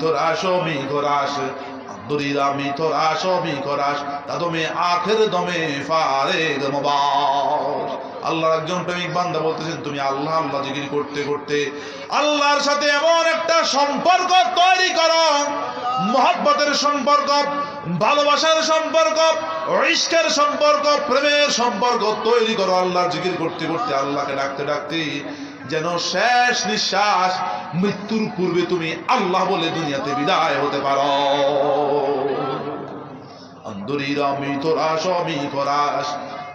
Torres মি গোরাস আব্দুরিরা মি তোরাস মি গোরাস তাদমে আখের দমে আল্লাহর একজন প্রেমিক বান্দা বলতেছেন, তুমি আল্লাহ আল্লাহ জিকির করতে করতে আল্লাহর সাথে এমন একটা সম্পর্ক তৈরি করো। মহব্বতের সম্পর্ক, ভালোবাসার সম্পর্ক ইস্কের সম্পর্ক, প্রেমের সম্পর্ক তৈরি করো। আল্লাহ জিকির করতে করতে আল্লাহকে ডাকতে ডাকতে যেন শেষ নিঃশ্বাস মৃত্যুর পূর্বে তুমি আল্লাহ বলে দুনিয়াতে বিদায় হতে পারো। অন্দরীর আমি তোরা সবই করাস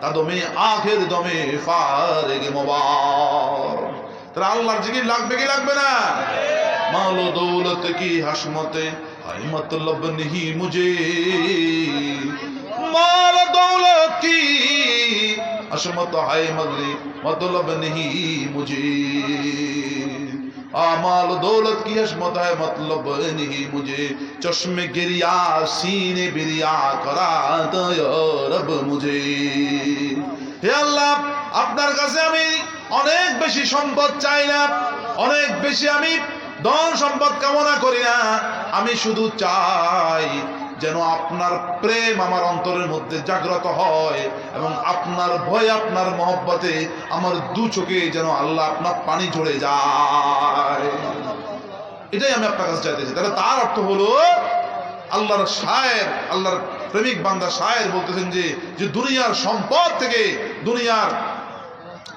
তা তুমি আখের দমে ফারে মোবার তারা আল্লাহর জিগির লাগবে কি লাগবে না? মাল দৌলত কি হাসমতে, হাইমত লব নেহি মুজে মাল দৌলত কি আসমত হায় মগরি মতলব নেহি মুঝে আমাল দৌলত কি অসমত হায় মতলব নেহি মুজে চশমে গিরিয়া, সিনে বিরিয়া করা کرا رب হে আল্লাহ, আপনার কাছে আমি অনেক বেশি সম্পদ চাই না, অনেক বেশি আমি ধন সম্পদ কামনা করি না। আমি শুধু চাই যেন আপনার প্রেম আমার অন্তরের মধ্যে জাগ্রত হয় এবং আপনার ভয়, আপনার মহব্বতে আমার দু চোখে যেন আল্লাহ আপনার পানি ঝরে যায়। এটাই আমি আপনার কাছে চাইতেছি তাহলে তার অর্থ হলো, আল্লাহর শায়ের, আল্লাহর প্রেমিক বান্দা শায়ের বলতেছেন যে যে দুনিয়ার সম্পদ থেকে, দুনিয়ার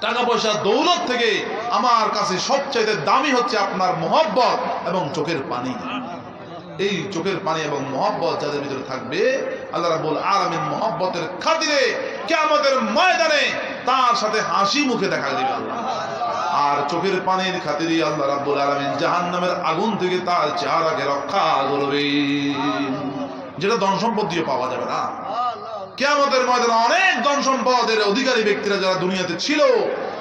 টাকা পয়সা দৌলত থেকে আমার কাছে সবচাইতে দামি হচ্ছে আপনার মহব্বত এবং চোখের পানি। এই চোখের পানি এবং মহব্বত যাদের ভিতরে থাকবে, আল্লাহ রাব্বুল আলামিন মহব্বতের খাতিরে কিয়ামতের ময়দানে তার সাথে হাসি মুখে দেখা দিবে আর চোখের পানির খাতিরে আল্লাহ রাব্বুল আলামিন জাহান্নামের আগুন থেকে তার চেহারাকে রক্ষা করবে। যেটা ধন সম্পদ দিয়ে পাওয়া যাবে না। কেয়ামতের ময়দানে অনেক ধন সম্পদের অধিকারী ব্যক্তিরা যারা দুনিয়াতে ছিল,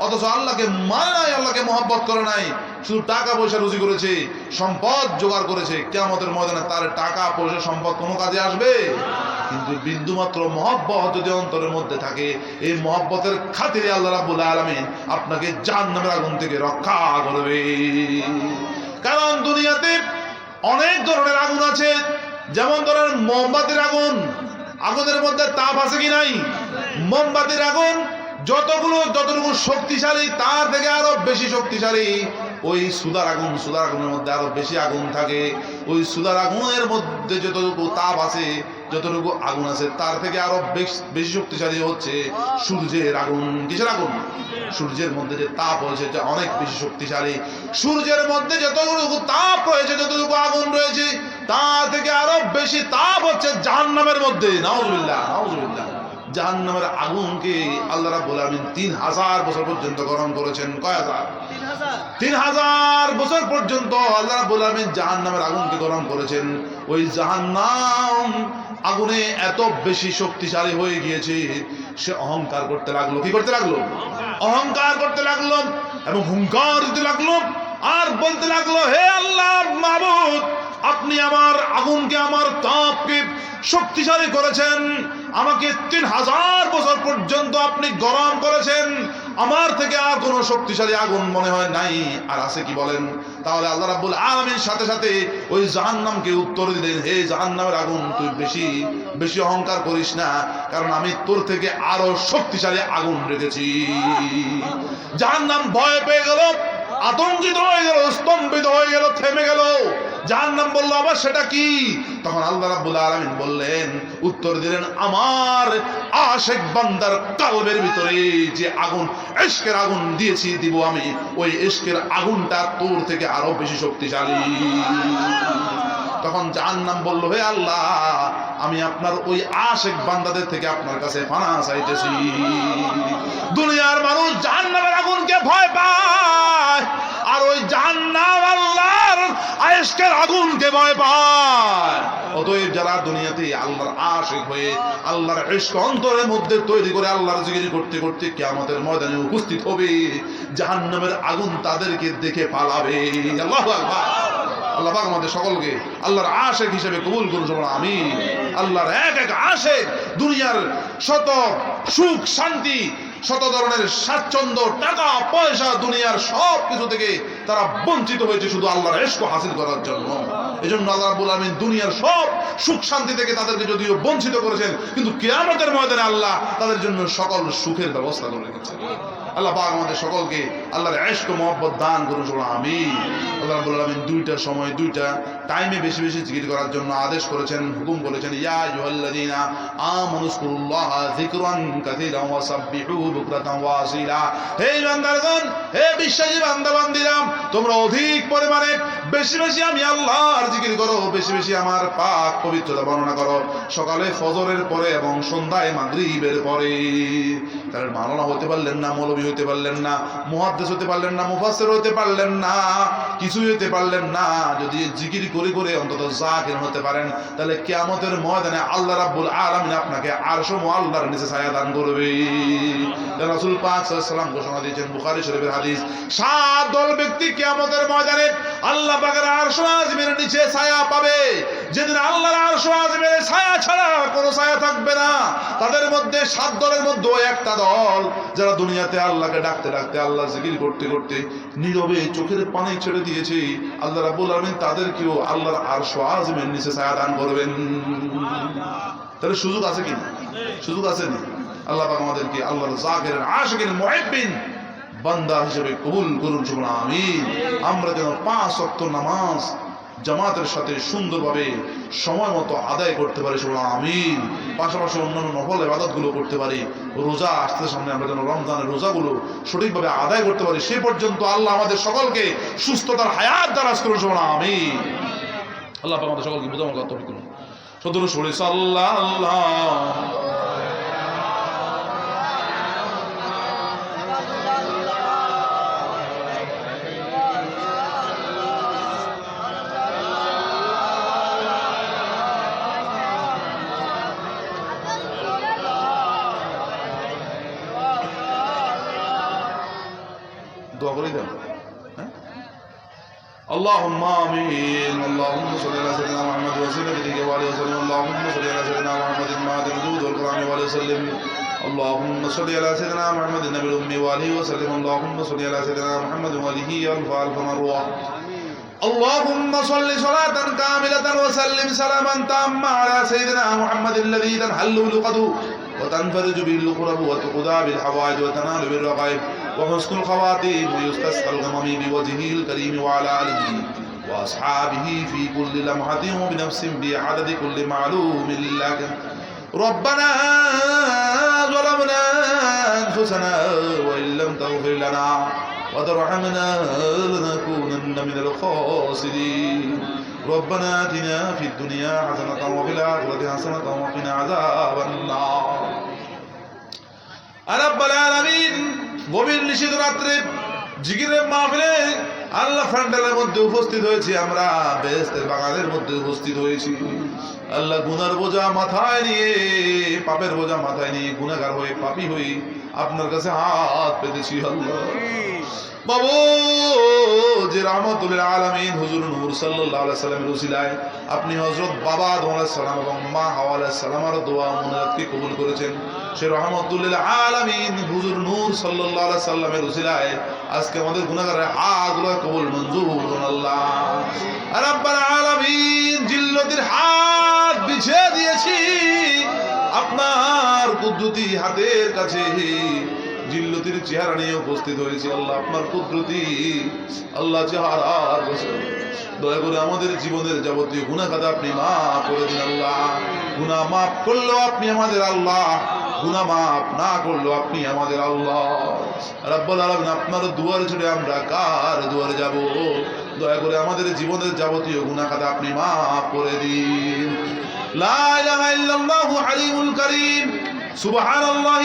অথচ আল্লাহকে মানে নাই আল্লাহকে মহব্বত করে নাই শুধু টাকা পয়সা রুজি করেছে, সম্পদ জোগাড় করেছে, কেয়ামতের ময়দানে তার টাকা পয়সা, সম্পদ কোনো কাজে আসবে? কিন্তু বিন্দুমাত্র মহব্বত যদি অন্তরের মধ্যে থাকে, এই মহব্বতের খাতিরে আল্লাহ রাব্বুল আলামিন আপনাকে জাহান্নামের আগুন থেকে রক্ষা করবে। কারণ দুনিয়াতে অনেক ধরনের আগুন আছে, যেমন ধরেন মোমবাতির আগুন। আগুনের মধ্যে তাপ আছে কি নাই? মোমবাতির আগুন যতগুলো, যতটুকু শক্তিশালী, তার থেকে আরও বেশি শক্তিশালী। ওই সুদার আগুন, সুদার আগুনের মধ্যে আরও বেশি আগুন থাকে। ওই সুদার আগুনের মধ্যে যতটুকু তাপ আছে, যতটুকু আগুন আছে, তার থেকে আরও বেশ- বেশি শক্তিশালী হচ্ছে সূর্যের আগুন। কিসের আগুন? সূর্যের মধ্যে যে তাপ রয়েছে এটা অনেক বেশি শক্তিশালী। সূর্যের মধ্যে যতটুকু তাপ রয়েছে, যতটুকু আগুন রয়েছে, তার থেকে আরও বেশি তাপ হচ্ছে জাহান্নামের মধ্যে। নাউজুবিল্লাহ নাউজুবিল্লাহ। জাহান্নামের আগুনকে আল্লাহ রাব্বুল আলামিন তিন হাজার বছর পর্যন্ত গরম করেছেন। কয় হাজার? তিন হাজার। বছর পর্যন্ত আল্লাহ রাব্বুল আলামিন জাহান্নামের আগুনকে গরম করেছেন। ওই জাহান্নাম আগুনে এত বেশি শক্তিশালী হয়ে গিয়েছে সে অহংকার করতে লাগল। কি করতে লাগল? অহংকার করতে লাগল এবং হুঙ্কার দিতে লাগল। আর বলতে লাগল হে আল্লাহ মাহবুদ আপনি আমার আগুনকে আমার তাপকে শক্তিশালী করেছেন। আমাকে তিন হাজার বছর পর্যন্ত আপনি গরম করেছেন। আমার থেকে আর কোনো শক্তিশালী আগুন মনে হয় নাই। আর আছে কি বলেন? তাহলে আল্লাহ রাব্বুল আলামিন সাথে সাথে ওই জাহান্নামকে উত্তর দিলেন, হে জাহান্নামের আগুন, তুই বেশি বেশি অহংকার করিস না। কারণ আমি তোর থেকে আরও শক্তিশালী আগুন রেখেছি। জাহান্নাম ভয় পেয়ে গেল, আতঙ্কিত হয়ে গেল, স্তম্ভিত হয়ে গেল, থেমে গেল। যার নাম বলল আবার সেটা কি? তখন আল্লাহ রাব্বুল আলামিন বললেন, উত্তর দিলেন, আমার আশেক বান্দার কালবের ভিতরে যে আগুন ইশকের আগুন দিয়েছি, দিব আমি। ওই ইশকের আগুনটা তোর থেকে আরও বেশি শক্তিশালী। তখন জাহান্নাম বলল, হে আল্লাহ, আমি আপনার ওই আশেক বান্দাদের থেকে আপনার কাছে ফানা চাইতেছি। দুনিয়ার মানুষ জাহান্নামের আগুনকে ভয় পায়, আর ওই জাহান্নাম আল্লাহর আয়েশকের আগুনকে ভয় পায়। অতএব যারা দুনিয়াতে আল্লাহর আশেক হয়ে আল্লাহর ইশক অন্তরের মধ্যে তৈরি করে আল্লাহর জিকির করতে করতে কিয়ামতের ময়দানে উপস্থিত হবে, জাহান্নামের আগুন তাদেরকে দেখে পালাবে। আল্লাহু আকবার। আল্লাহ পাক আমাদের সকলকে আল্লাহর আশেক হিসেবে কবুল করুন আমি আল্লাহর এক এক আশেক, দুনিয়ার শত সুখ, শান্তি, শত ধরনের স্বাচ্ছন্দ্য, টাকা, পয়সা, দুনিয়ার সব কিছু থেকে তারা বঞ্চিত হয়েছে শুধু আল্লাহর এশক হাসিল করার জন্য। এই জন্য আল্লাহ রাব্বুল আলামিন দুনিয়ার সব সুখ, শান্তি থেকে তাদেরকে যদিও বঞ্চিত করেছেন, কিন্তু কেয়ামতের ময়দানে আল্লাহ তাদের জন্য সকল সুখের ব্যবস্থা করে রেখেছেন। আল্লাহ পাক আমাদের সকলকে আল্লাহর এশক মহব্বত দান করুন, সকল আমি আল্লাহ রাব্বুল আলামিন দুইটা সময়, দুইটা টাইমে বেশি বেশি জিকির করার জন্য আদেশ করেছেন, হুকুম করেছেন, ইয়া আইয়ুহাল্লাযীনা আমানুসকুরুল্লাহ যিকরান কাসীরান ওয়া সাব্বিহুহু বুকরাতান ওয়া আসীলা। হে বান্দারগণ হে বিশ্বাসী বান্দা বান্দিরা তোমরা অধিক পরিমাণে বেশি বেশি আমি আল্লাহর জিকির করো, বেশি বেশি আমার পাক পবিত্রতা বর্ণনা করো। সকালে ফজরের পরে এবং সন্ধ্যায় মাগরিবের পরে কারণ মাওলানা হতে পারলেন না, মৌলবী হতে পারলেন না, মুহাদ্দিস হতে পারলেন না, মুফাসসির হতে পারলেন না, কিছুই হতে পারলেন না। যদি জিকির করে করে অন্তত জাকির হতে পারেন, তাহলে কিয়ামতের ময়দানে আল্লাহ রাব্বুল আলামিন আপনাকে আরশ মুআল্লার নিচে ছায়া দান করবে। পাক ঘোষণা দিয়েছেন শরীফের হাদিস, সাত দল ব্যক্তি কিয়ামতের ময়দানে আল্লাহ পাকের আরশ আযমের নিচে ছায়া পাবে। যেদিন আল্লাহর আরশ আযমের ছায়া ছাড়া কোনো ছায়া থাকবে না। তাদের মধ্যে সাত দলের মধ্যে একটা দল, যারা দুনিয়াতে আল্লাহকে ডাকতে ডাকতে আল্লাহ জিকির করতে করতে নীরবে চোখের পানি ছেড়ে দিয়েছে। আল্লাহ রাব্বুল আলামিন তাদেরকেও আল্লাহর আরশ আযমের নিচে ছায়া দান করবেন। তাহলে সুযোগ আছে কি? সুযোগ আছে না? আল্লাহ আমাদেরকে আল্লাহর জাকিরের আশিকিন, মুহিব্বিন বান্দা হিসেবে কবুল করুন শুনুন আমিন। আমরা যেন পাঁচ ওয়াক্ত নামাজ জামাতের সাথে সুন্দরভাবে সময় মতো আদায় করতে পারি শুনুন আমিন। পাশাপাশি অন্যান্য নফল ইবাদতগুলো করতে পারি। রোজা আসতে সামনে আমরা যেন রমজানের রোজাগুলো সঠিকভাবে আদায় করতে পারি, সে পর্যন্ত আল্লাহ আমাদের সকলকে সুস্থতার হায়াত দারাজ করুন শুনুন আমিন। আল্লাহ আমাদের সকলকে বুঝামো তৌফিক করুন। সদর সরে, সাল্লাল্লাহ দোয়া করে দেন হ্যাঁ اللهم امين اللهم صل على سيدنا محمد وسلم وعلى وسلم اللهم صل على سيدنا محمد المعدن الجود والكرام وعلى وسلم اللهم صل على سيدنا محمد النبي الامي وعليه وسلم اللهم صل على سيدنا محمد وعليه الف الف مروه اللهم صل صلاة كاملة وسلم سلاما تاما على سيدنا محمد الذي تنحل لقده وتنفرج به الكرب وتقضى بالحوائج وتنال بالرغائب وحسن الخواتيم ويستسقى الغمم بوجهه الكريم وعلى آله وأصحابه في كل لمحة بنفس بعدد كل معلوم لك. ربنا ظلمنا أنفسنا وإن لم تغفر لنا وترحمنا لنكونن من الخاسرين. ربنا آتنا في الدنيا حسنة وفي الآخرة حسنة وقنا عذاب النار. নিষিদ্ধ রাত্রে আল্লাহ মধ্যে উপস্থিত হয়েছি। আমরা বাগানের মধ্যে উপস্থিত হয়েছি। আল্লাহ গুনার বোঝা মাথায় নিয়ে, পাপের বোঝা মাথায় নিয়ে গুনাগার হয়ে পাপি হয়ে আপনার কাছে হাত পেতেছি বাবু, যে রহমতুল্লাহ আলমিন হুজুর নূর সাল্লামের উসিলায় আপনি হজরত বাবা আদম সালাম এবং মা হাওয়া সালামার দোয়া মুনাজাতকে কবুল করেছেন। সে রহমতুল্লাহ আলমিন হুজুর নূর সাল্লাহ সাল্লামের উসিলায় আজকে আমাদের গুণাগারের হাতগুলো কবুল মঞ্জুর আল্লাহ রাব্বাল আলামিন, জিল্লতির হাত বিছিয়ে দিয়েছি। আপনার কুদ্দুতি হাতের কাছে জিল্লতির চেহারা নিয়ে উপস্থিত হয়েছে। আল্লাহ, আপনার কুদরতি, আল্লাহ চেহারার দয়া করে আমাদের জীবনের যাবতীয় গুণা খাতা আপনি মাফ করে দিন, আল্লাহ। গুণা মাফ করলেও আপনি আমাদের আল্লাহ, গুণা মাফ না করলেও আপনি আমাদের আল্লাহ। রাব্বাল আলামিন, আপনার দুয়ারে ছেড়ে আমরা কার দুয়ারে যাব? দয়া করে আমাদের জীবনের যাবতীয় গুণা খাতা আপনি মাফ করে দিন। لا إله إلا الله عليم الكريم سبحان الله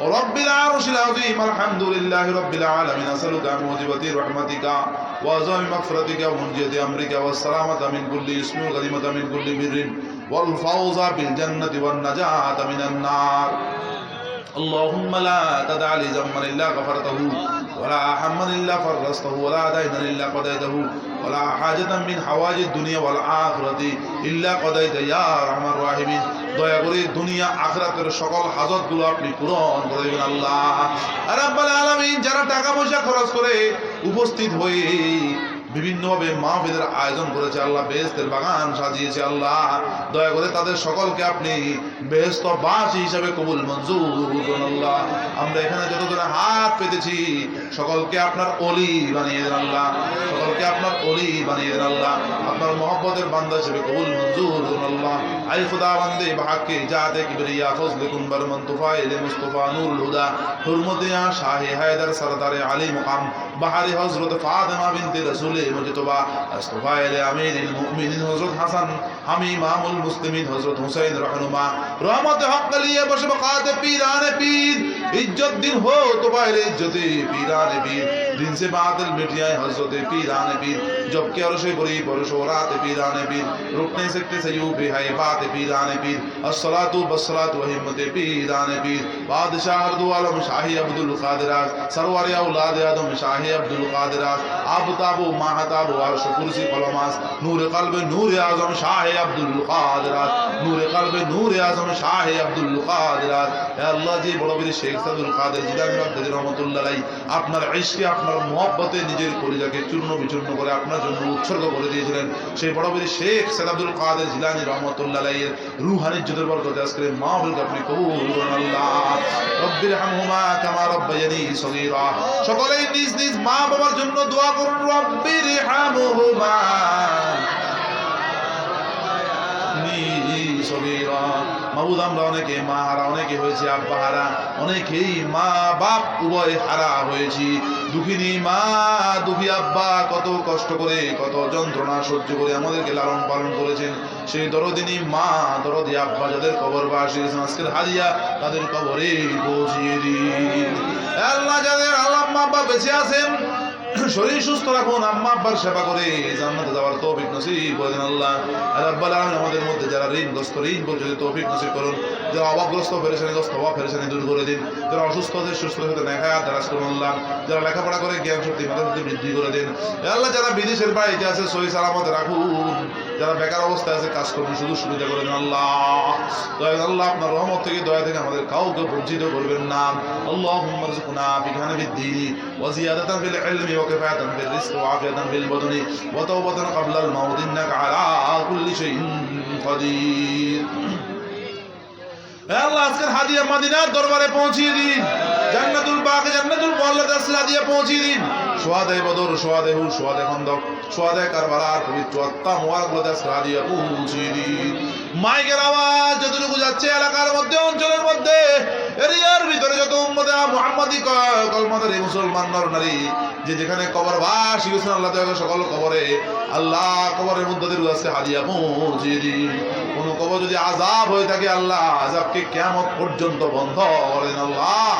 رب العرش العظيم الحمد لله رب العالمين أسألك عن موجبة رحمتك وعظم مغفرتك ومنجية أمرك والسلامة من كل اسم وغنيمة من كل بر والفوز بالجنة والنجاة من النار اللهم لا تدع لي ذنبا إلا غفرته ولا هما الا فرجته ولا دينا الا قضيته ولا حاجة من حوائج الدنيا والآخرة الا قضيت يا ارحم الراحمين দয়া করে দুনিয়া আখরাতের সকল হাজত গুলো আপনি পূরণ করে দেবেন আল্লাহ রাব্বাল আলামিন যারা টাকা পয়সা খরচ করে উপস্থিত হয়ে বিভিন্নভাবে মাহফিলের আয়োজন করেছে আল্লাহ বেহেস্তের বাগান সাজিয়েছে আল্লাহ। দয়া করে তাদের সকলকে আপনি বেহেস্ত বাসী হিসাবে কবুল, মঞ্জুর আল্লাহ। আমরা এখানে যতজন হাত পেতেছি, সকলকে আপনার অলি বানিয়ে দেন আল্লাহ। সকলকে আপনার অলি বানিয়ে দেন আল্লাহ। আপনার মোহব্বতের বান্দা হিসেবে কবুল, মঞ্জুর আল্লাহ। আই খুদা বান্দে ভাগকে বাহাক্কে জাতে কিবরিয়া ফজল কুনবার মন্তফা ইলে মুস্তফা নূরুল হুদা। হুরমতিয়া শাহে হায়দার সরদারে আলী মুকাম। বাহারি হযরত ফাতেমা বিনতে রাসূলে মুজতবা আস্তফা ইলে আমিরুল মুমিনিন হযরত হাসান হামি ইমামুল মুসলিমিন হযরত হুসাইন রহনুমা রহমত হক লিয়ে বসে বকাতে পীরানে পীর इज़्ज़त दिन हो तो पहले इज़्ज़त, पीरान पीर दिन से बादल मिट जाए हज़रत पीरान पीर जब के अरशे बुरी बरशोरात पीरान पीर रुकने सकते सयूब है बात पीरान पीर असलात बसरात व हिम्मत पीरान पीर बादशाह दो आलम, शाही अब्दुल कादिर सरवर औलाद आदम, शाही अब्दुल कादिर आबताब माहताब अर्श कुर्सी कलमास नूर कल्ब, नूर आज़म, शाह अब्दुल कादिर नूर कल्ब, नूर आज़म, शाह अब्दुल कादिर अल्लाह जी, बड़ो बड़ी शेख সাদুল কাদের জিলানী রহমতুল্লাহ রহমতুল্লাহ আপনার ইশকে, আপনার মহব্বতে নিজের কলিজাকে চূর্ণ বিচূর্ণ করে আপনার জন্য উৎসর্গ করে দিয়েছিলেন। সেই বড় বীর শেখ সাদাবুল কাদের জিলানী রহমতুল্লাহ আলাইয়ের রুহানি যুদের বরকতে আজকে মাহফিলকে আপনি কবুল করুন আল্লাহ। রব্বির হামহুমা কামা রব্বায়ানি সগীরা। সকলেই নিজ নিজ মা বাবার জন্য দোয়া করুন, রব্বির হামহুমা। অনেকেই মা, বাপ হারা মা আব্বা, কত কষ্ট করে, কত যন্ত্রণা সহ্য করে আমাদেরকে লালন পালন করেছেন। সেই দরদিনী মা, দরদি আব্বা, যাদের কবর বাসী আজকের হারিয়া তাদের কবরে পৌঁছিয়ে দিন। আল্লাহ যাদের আল্লাহ বেঁচে আছেন। শরীর সুস্থ রাখুন, আম্মা আব্বার সেবা করে জান্নাতে যাওয়ার তৌফিক নসিব করে দেন আল্লাহ। রাব্বাল আলামিন আমাদের মধ্যে যারা ঋণগ্রস্ত, ঋণ পর্যন্ত তৌফিক নসিব করুন। যারা অভাবগ্রস্ত, পেরেশানিগ্রস্ত অভাব পেরেশানি দূর করে দিন। যারা অসুস্থ আছে সুস্থ হতে দেখা দারাজ করুন আল্লাহ। যারা লেখাপড়া করে জ্ঞান শক্তি মেধা শক্তি বৃদ্ধি করে দিন। আল্লাহ, যারা বিদেশের বাড়িতে আছে, সহি সালামত রাখুন। যারা বেকার অবস্থায় আছে কাজ করুন শুধু সুবিধা করে দেন আল্লাহ দয়া আল্লাহ আপনার রহমত থেকে দয়া থেকে আমাদের কাউকে বঞ্চিত করবেন না اللهم ارزقنا فقها في الدين وزيادة في العلم وكفاية في الرزق وعافية في البدن وتوبة قبل الموت إنك على كل شيء قدير আল্লাহ আজকের হাদিয়া মদিনার দরবারে পৌঁছিয়ে দিন জান্নাতুল বাকি জান্নাতুল মুআল্লাদ আসলে হাদিয়া পৌঁছিয়ে দিন সোয়াদে বদর, সোয়াদে হু সোয়াদে খন্দক, সোয়াদে কারবালার পবিত্র আত্মা পৌঁছিয়ে মাইকের আওয়াজ যতটুকু যাচ্ছে এলাকার মধ্যে, অঞ্চলের মধ্যে, এরিয়ার ভিতরে যত উম্মতে মুহাম্মাদি কলমাদারি, মুসলমান নর, নারী, যে যেখানে কবর বাস গেছেন, আল্লাহ সকল কবরে, আল্লাহ কবরের মধ্যে হাদিয়া পৌঁছিয়ে দিন কোন কবর যদি আজাব হয়ে থাকে, আল্লাহ আজাবকে কেমন পর্যন্ত বন্ধ করেন আল্লাহ।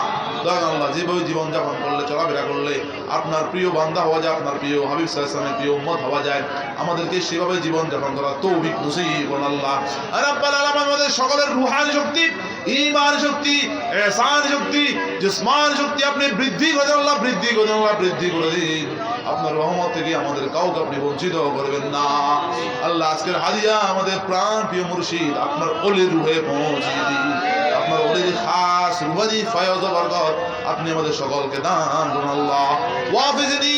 দয়ান আল্লাহ যেভাবে জীবন যাপন করলে, চলাফেরা করলে আপনার প্রিয় বান্দা হওয়া যায়, আপনার প্রিয় হাবিব সাল্লামের প্রিয় উম্মত হওয়া যায়, আমাদেরকে সেভাবে জীবন যাপন করা তৌফিক নসিব আল্লাহ। রাব্বাল আলামিন, আমাদের সকলের রুহানি শক্তি, ঈমান শক্তি, এহসান শক্তি, জিসমান শক্তি আপনি বৃদ্ধি করে আল্লাহ, বৃদ্ধি করে আল্লাহ, বৃদ্ধি করে দিন। আপনার রহমত থেকে আমাদের কাউকে আপনি বঞ্চিত করবেন না। আল্লাহ আজকের হাদিয়া আমাদের প্রাণ প্রিয় মুর্শিদ, আপনার অলির রুহে পৌঁছিয়ে দিন। আপনার অলির খাস রুহানি ফয়জ ও বরকত আপনি আমাদের সকলকে দান করুন আল্লাহ ওয়াফিজনি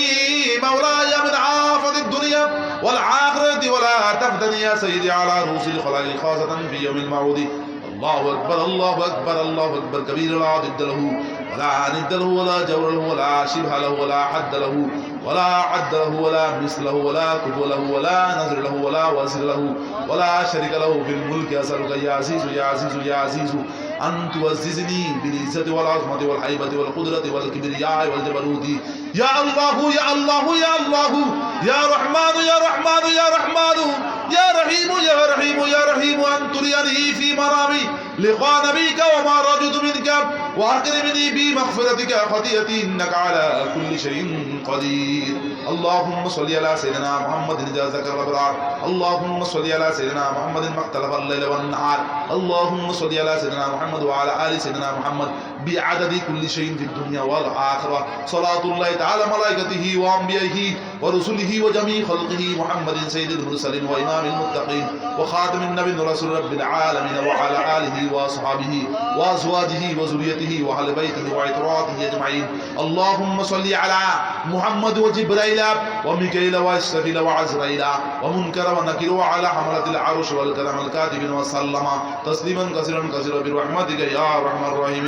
মাওলায়া মিন আফাতিদ দুনিয়া ওয়াল আখিরাতি ওয়ালা তাফদানি ইয়া সাইয়্যিদি আলা রুসিল খলাইল খাসাতান ফি ইয়াউমিল মাউদি الله أكبر الله أكبر الله أكبر كبير لا ضد له ولا ند له ولا جور له ولا شبه له ولا حد له ولا عد له ولا مثل له ولا كفو له ولا نظر له ولا وزر له ولا شريك له في الملك أسألك يا عزيز يا عزيز يا عزيز أن تعززني بالعزة والعظمة والهيبة والقدرة والكبرياء والجبروت. يا الله يا الله يا الله. يا رحمن يا رحمن يا رحمن. يا رحيم يا رحيم يا رحيم. أن تريني في مرامي. لقاء نبيك وما رجت منك. وأكرمني بمغفرتك خطيئتي إنك على كل شيء قدير. اللهم صل على سيدنا محمد إذا ذكر الأبرار اللهم صل على سيدنا محمد ما اختلف الليل والنهار اللهم صل على سيدنا محمد وعلى آل سيدنا محمد بعدد كل شيء في الدنيا والآخرة صلاة الله تعالى ملائكته وأنبيائه ورسله وجميع خلقه محمد سيد المرسلين وإمام المتقين وخاتم النبي ورسول رب العالمين وعلى آله وأصحابه وأزواجه وذريته وأهل بيته وعتراته أجمعين اللهم صل على محمد وجبريل وميكائيل وإسرافيل وعزرائيل ومنكر ونكر وعلى حملة العرش والكرم الكاتبين وسلم تسليما كثيرا كثيرا برحمتك يا أرحم الراحمين